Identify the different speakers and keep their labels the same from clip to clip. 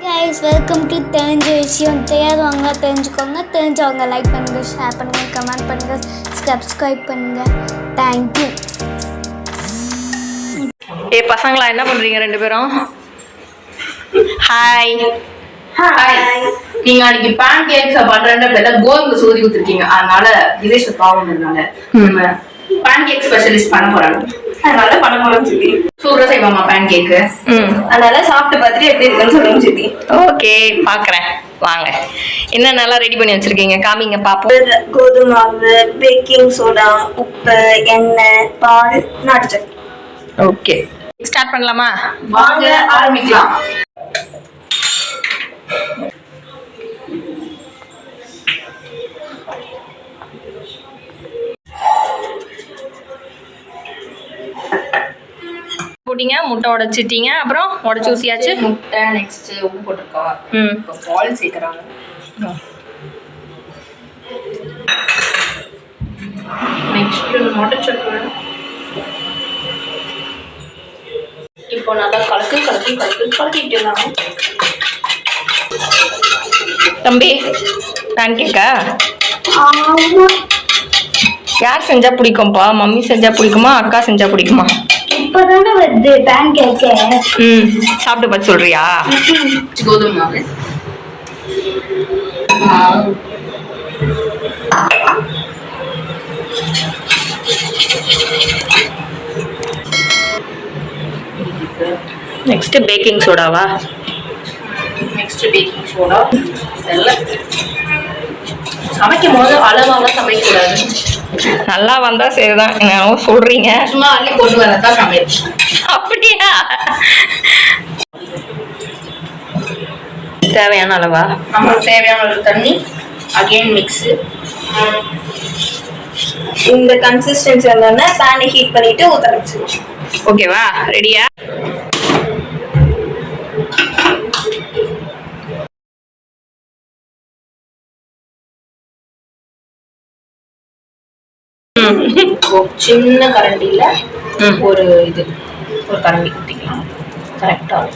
Speaker 1: Guys welcome to தெரிஞ்ச விஷயம் தெரியாதவங்க தெரிஞ்சுக்கோங்க. தெரிஞ்சவங்க லைக் பண்ணுங்கள் ஷேர் பண்ணுங்கள் கமெண்ட் பண்ணுங்கள் சப்ஸ்கிரைப் பண்ணுங்கள் தேங்க்யூ
Speaker 2: ஏ பசங்களா என்ன பண்றீங்க ரெண்டு பேரும்? ஹாய்
Speaker 3: ஹாய் நீங்க அன்னைக்கு பேன் கேக்ஸ் பண்றேன்ற பேர்ல கோதுமை சோதி கொடுத்துருக்கீங்க அதனால விதேஷ பாவம்ன்றதுனால நம்ம பேன் கேக் ஸ்பெஷலிஸ்ட் பண்ண போறாங்க. அதனால பண்ண போறோம் சித்தி சூப்பரா செய்வாமா பேன் கேக்கு அதனால சாப்பிட்டு பார்த்துட்டு எப்படி இருக்குன்னு சொல்லுங்க சித்தி
Speaker 2: ஓகே பார்க்குறேன் வாங்க. என்ன நல்லா ரெடி பண்ணி வச்சிருக்கீங்க? காமிங்க பார்ப்போம்
Speaker 4: கோதுமை மாவு பேக்கிங் சோடா உப்பு எண்ணெய் பால் நாட்டு சக்கரை.
Speaker 2: ஓகே. ஸ்டார்ட் பண்ணலாமா?
Speaker 3: வாங்க ஆரம்பிக்கலாம்.
Speaker 2: போட்டீங்க முட்டை உடைச்சிட்டீங்க அப்புறம் உடச்சி ஊசியாச்சு?
Speaker 3: முட்டை நெக்ஸ்ட் உப்பு போட்டிருக்கா
Speaker 2: ம்.
Speaker 3: இப்போ பால் சேர்க்கறாங்க. நெக்ஸ்ட் மொட்டச்சக்கரை இப்போ நல்லா கலக்கு கலக்கு கலக்கு கலக்கிட்டுலாம்
Speaker 2: தம்பி பேன் கேக்கா யார் செஞ்சா பிடிக்கும்ப்பா மம்மி செஞ்சா பிடிக்குமா? அக்கா செஞ்சா பிடிக்குமா?
Speaker 1: இப்போ தானே வருது பேன் கேக்கு
Speaker 2: ம் சாப்பிட்டு பார்த்து சொல்றியா?
Speaker 3: கோதுமை மாவு. மாவு
Speaker 2: நெக்ஸ்ட் பேக்கிங் சோடாவா
Speaker 3: நெக்ஸ்ட் பேக்கிங் சோடா இதெல்லாம் சமைக்கும் போது அளவாக சமைக்கக்கூடாது
Speaker 2: நல்லா வந்தா சரிதான். என்னவோ சொல்றீங்க?
Speaker 3: சும்மா அள்ளி கொண்டு வரதான் சமையல்.
Speaker 2: அப்படியா? தேவையான அளவா?
Speaker 3: நம்மளுக்கு தேவையான ஒரு தண்ணி அகைன் மிக்ஸு
Speaker 4: இந்த கன்சிஸ்டன்சி வந்தோடனே பேனை ஹீட் பண்ணிட்டு ஊற்ற ஆரம்பிச்சிருவோம்
Speaker 2: ஓகேவா ரெடியா
Speaker 3: சின்ன கரண்டியில். ஒரு இது ஒரு கரண்டி ஊற்றிக்கலாம் கரெக்டாக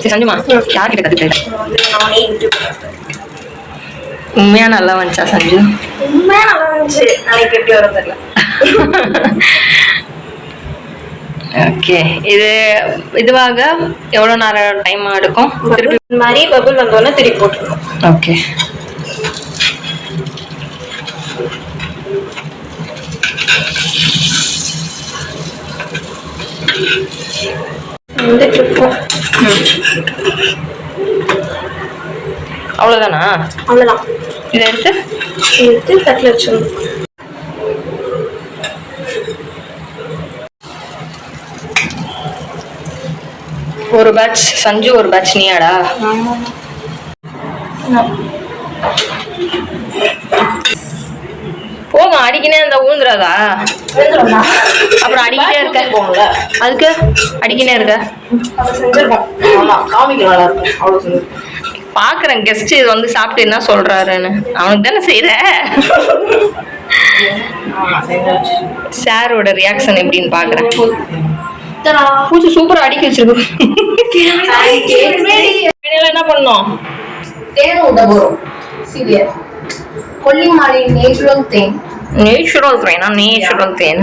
Speaker 2: சரி சஞ்சுமா யார்கிட்ட கத்துக்கிட்ட
Speaker 4: வந்து நானே யூடியூப் பார்த்தேன்.
Speaker 2: உண்மையா நல்லா வந்துச்சா சஞ்சு?
Speaker 4: உண்மையா நல்லா இருந்துச்சு நாளைக்கு எப்படி வரும் தெரியல.
Speaker 2: ஓகே. இது இதுவாக எவ்வளோ நேரம் டைம் எடுக்கும்? திருப்பி
Speaker 4: இந்த மாதிரி பபுள் வந்தோடனே திருப்பி போட்டுருணும்
Speaker 2: ஓகே. அவ்வளோதானா
Speaker 4: அவ்வளோதான்
Speaker 2: இதை எடுத்து?
Speaker 4: எடுத்து தட்டில் வச்சிடணும்.
Speaker 2: ஒரு பேட்ச் சஞ்சு ஒரு பேட்ச் நீயாடா? போங்க அடிக்கினே இருந்தா ஊந்துறாதா? அப்புறம் அடிக்கிட்டே இருக்க.
Speaker 3: போகல
Speaker 2: அதுக்கு? அடிக்கினே இருக்க.
Speaker 3: காமிக்க நல்லா இருக்கும். அவ்வளோ
Speaker 2: பாக்குறேன் கெஸ்ட் இது வந்து சாப்பிட்டு என்ன சொல்றாருன்னு. அவனுக்கு தானே செய்யற சாரோட ரியாக்ஷன் எப்படின்னு பாக்குறேன். பூச்சி சூப்பரா அடிக்க வச்சிருக்கு. என்ன பண்ணோம்?
Speaker 3: கொல்லிமலை நேச்சுரல் தேன்.
Speaker 2: நேச்சுரல் தேனா? நேச்சுரல் தேன்.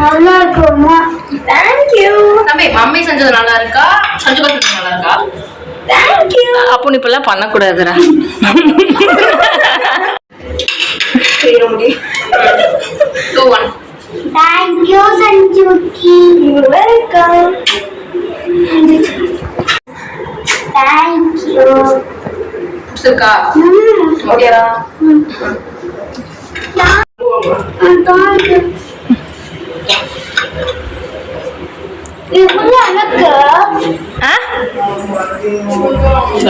Speaker 1: நல்லா இருக்குமா
Speaker 4: தேங்க்யூ
Speaker 3: தம்பி மம்மி செஞ்சது நல்லா இருக்கா சஞ்சு செஞ்சது நல்லா இருக்கா
Speaker 4: தேங்க்யூ
Speaker 2: அப்போ நீ இப்பெல்லாம்
Speaker 4: செய்ய முடியும்.
Speaker 3: டூ ஒன்
Speaker 1: தேங்க்யூ சஞ்சுக்கி
Speaker 4: வெல்கம்
Speaker 1: தேங்க்யூ
Speaker 3: இருக்கா
Speaker 4: ஓகேடா.
Speaker 2: Es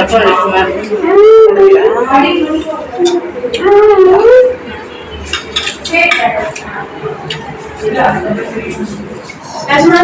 Speaker 1: una